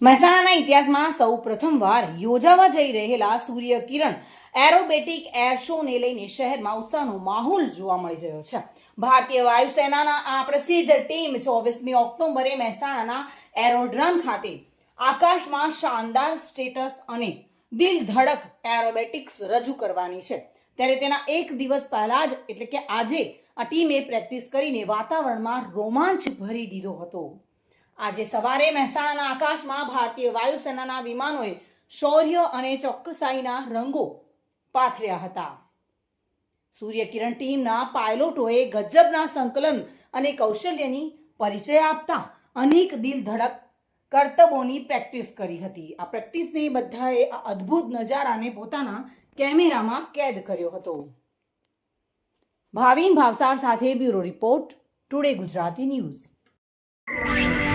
મહેસાણાના ઇતિહાસમાં સૌ પ્રથમવાર યોજાવા જઈ રહેલા સૂર્ય કિરણ એરોબેટિક એર શોને લઈને શહેરમાં ઉત્સાહનો માહોલ જોવા મળી રહ્યો છે. ભારતીય વાયુસેનાના આ પ્રસિદ્ધ ટીમ ચોવીસમી ઓક્ટોબરે મહેસાણાના એરોડ્રમ ખાતે આકાશમાં શાનદાર સ્ટેટસ અને દિલ ધડક એરોબેટિક્સ રજૂ કરવાની છે. ત્યારે તેના એક દિવસ પહેલા જ, એટલે કે આજે, આ ટીમે પ્રેક્ટિસ કરીને વાતાવરણમાં રોમાંચ ભરી દીધો હતો. આજે સવારે મહેસાણાના આકાશમાં ભારતીય વાયુસેનાના વિમાનોએ શૌર્ય અને ચોકસાઈના રંગો પાથર્યા હતા. સૂર્યકિરણ ટીમના પાયલોટોએ ગજબના સંકલન અને કૌશલ્યની પરિચય આપતા અનેક દિલ ધડક કરતબોની પ્રેક્ટિસ કરી હતી. આ પ્રેક્ટિસને બધાએ આ અદ્ભુત નજારાને પોતાના કેમેરામાં કેદ કર્યો હતો. ભાવિન ભાવસાર સાથે bureau report, today Gujarati news.